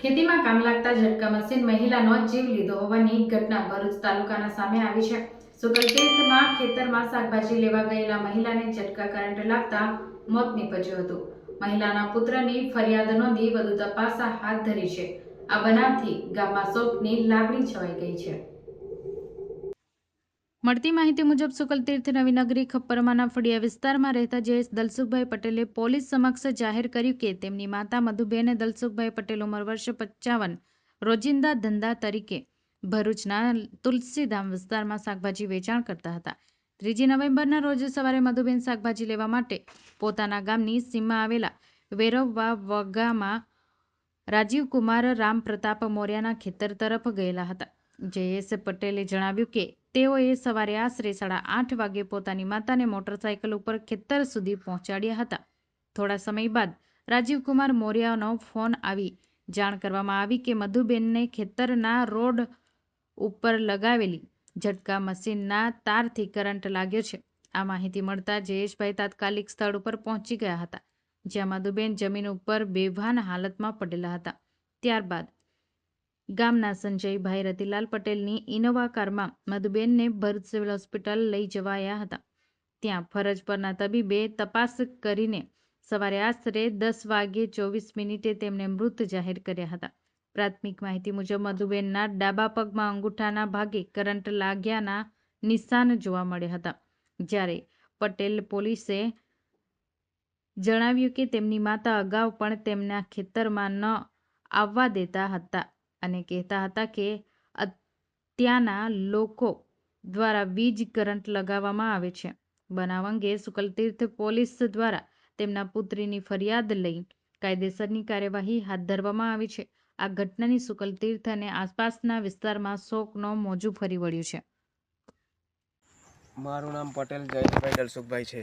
ખેતીમાં કામ લાગતા ઝટકા મશીન મહિલાનો જીવ લીધો હોવાની ઘટના ભરૂચ તાલુકાના સામે આવી છે. સુકલતીર્થમાં ખેતરમાં શાકભાજી લેવા ગયેલા મહિલાને ઝટકા કરંટ લાગતા મોત નીપજ્યું હતું. મહિલાના પુત્રની ફરિયાદ નોંધી વધુ તપાસ હાથ ધરી છે. આ બનાવથી ગામમાં શોકની લાગણી છવાઈ ગઈ છે. મળતી માહિતી મુજબ સુકલતીર્થ નવીનગરી ખપ્પરમાના ફળિયા વિસ્તારમાં રહેતા જયેશ દલસુખભાઈ પટેલે પોલીસ સમક્ષ જાહેર કર્યું કે તેમની માતા મધુબેને દલસુખભાઈ પટેલ ઉંમર વર્ષ પચાવન, રોજિંદા ધંધા તરીકે ભરૂચના તુલસીધામ વિસ્તારમાં શાકભાજી વેચાણ કરતા હતા. ત્રીજી નવેમ્બરના રોજ સવારે મધુબેન શાકભાજી લેવા માટે પોતાના ગામની સીમમાં આવેલા વેરવવા વગામાં રાજીવ કુમાર રામ પ્રતાપ મોર્યાના ખેતર તરફ ગયેલા હતા. જયેશ પટેલે જણાવ્યું કે તેઓએ સવારે આશરે સાડા આઠ વાગે પોતાની માતાને મોટરસાયકલ ઉપર ખેતર સુધી પહોંચાડ્યા હતા. થોડા સમય બાદ રાજીવકુમાર મોર્યાનો ફોન આવી જાણ કરવામાં આવી કે મધુબેનને ખેતરના રોડ ઉપર લગાવેલી ઝટકા મશીનના તારથી કરંટ લાગ્યો છે. આ માહિતી મળતા જયેશભાઈ તાત્કાલિક સ્થળ ઉપર પહોંચી ગયા હતા, જ્યાં મધુબેન જમીન ઉપર બેભાન હાલતમાં પડેલા હતા. ત્યારબાદ ગામના સંજયભાઈ રતિલાલ પટેલની ઇનોવા કારમાં મધુબેનને ભરૂચ સિવિલ હોસ્પિટલ લઈ જવાયા હતા. ત્યાં ફરજ પરના તબીબે તપાસ કરીને સવારે આશરે દસ વાગ્યે ચોવીસ મિનિટે તેમને મૃત જાહેર કર્યા હતા. પ્રાથમિક માહિતી મુજબ મધુબેનના ડાબા પગમાં અંગૂઠાના ભાગે કરંટ લાગ્યાના નિશાન જોવા મળ્યા હતા. જ્યારે પટેલ પોલીસે જણાવ્યું કે તેમની માતા અગાઉ પણ તેમના ખેતરમાં ન આવવા દેતા હતા. અને કહેતા હતા કે ત્યાંના લોકો દ્વારા વીજ કરંટ લગાવવામાં આવે છે. બનાવ અંગે શુકલતીર્થ પોલીસ દ્વારા તેમના પુત્રીની ફરિયાદ લઈ કાયદેસરની કાર્યવાહી હાથ ધરવામાં આવી છે. આ ઘટનાની શુકલતીર્થ અને આસપાસના વિસ્તારમાં શોકનો મોજું ફરી વળ્યું છે. મારું નામ પટેલ, જયંતભાઈ દલસુખભાઈ છે.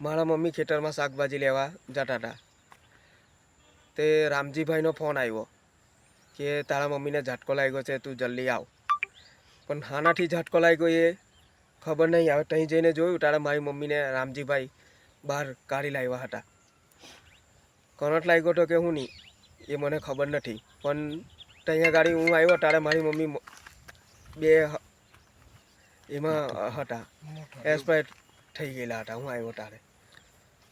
મારા મમ્મી ખેતરમાં શાકભાજી લેવા જતા હતા. તે રામજીભાઈનો ફોન આવ્યો. કે તારા મમ્મીને ઝાટકો લાગ્યો છે તું જલ્દી આવ. પણ હાનાથી ઝાટકો લાગ્યો એ ખબર નહીં આવે. ત્યાં જઈને જોયું તારા મારી મમ્મીને રામજીભાઈ બહાર કાઢી લાવ્યા હતા. કરંટ લાગ્યો તો કે હું નહીં એ મને ખબર નથી. પણ ત્યાં ગાડી હું આવ્યો તારે મારી મમ્મી બે એમાં હતા. એક્સપાયર થઈ ગયેલા હતા હું આવ્યો તારે.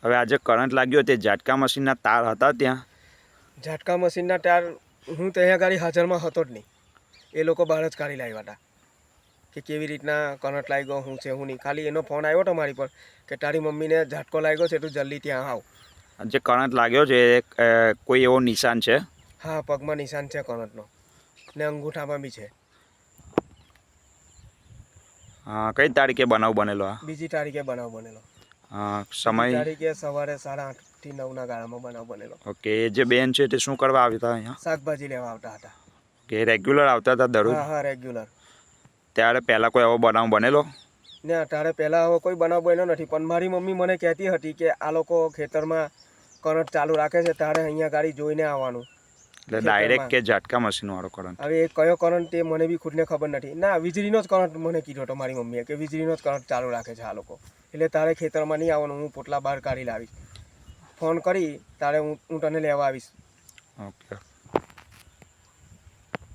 હવે આજે કરંટ લાગ્યો તે ઝાટકા મશીનના તાર હતા ત્યાં? ઝાટકા મશીનના ટાયર હું ત્યાં ગાડી હાજરમાં હતો જ નહીં. એ લોકો બહાર જ કાઢી લાવ્યા હતા. કે કેવી રીતના કનટ લાગ્યો હું છે હું નહીં. ખાલી એનો ફોન આવ્યો હતો મારી પર કે તારી મમ્મીને ઝાટકો લાગ્યો છે તું જલ્દી ત્યાં આવ. જે કણટ લાગ્યો છે કોઈ એવો નિશાન છે? હા પગમાં નિશાન છે કરંટનો. ને અંગૂઠામાં બી છે. હા કઈ તારીખે બનાવ બનેલો બીજી તારીખે બનાવ બનેલો. સમય તારીખે સવારે સાડા આઠથી નવના ગાળામાં બનાવ બનેલો. ઓકે જે બેન છે તે શું કરવા આવ્યા હતા અહીંયા? શાકભાજી લેવા આવતા હતા. કે રેગ્યુલર આવતા હતા દરરોજ? હા હા રેગ્યુલર. ત્યારે પહેલાં કોઈ એવો બનાવ બનેલો? ને તારે પહેલાં હવે કોઈ બનાવ બન્યો નથી પણ મારી મમ્મી મને કહેતી હતી કે આ લોકો ખેતરમાં કરંટ ચાલુ રાખે છે તારે અહીંયા ગાડી જોઈને આવવાનું. એટલે ડાયરેક્ટ કે ઝાટકા મશીન વાળો કરંટ હવે એ કયો કરંટ તે મને બી ખુદને ખબર નથી. ના વીજળીનો જ કરંટ મને કીધો હતો મારી મમ્મીએ કે વીજળીનો જ કરંટ ચાલુ રાખે છે આ લોકો. એટલે તારે ખેતરમાં નહીં આવવાનું હું પોટલા બહાર કાઢી લાવીશ. ફોન કરી તારે હું હું તને લેવા આવીશ. ઓકે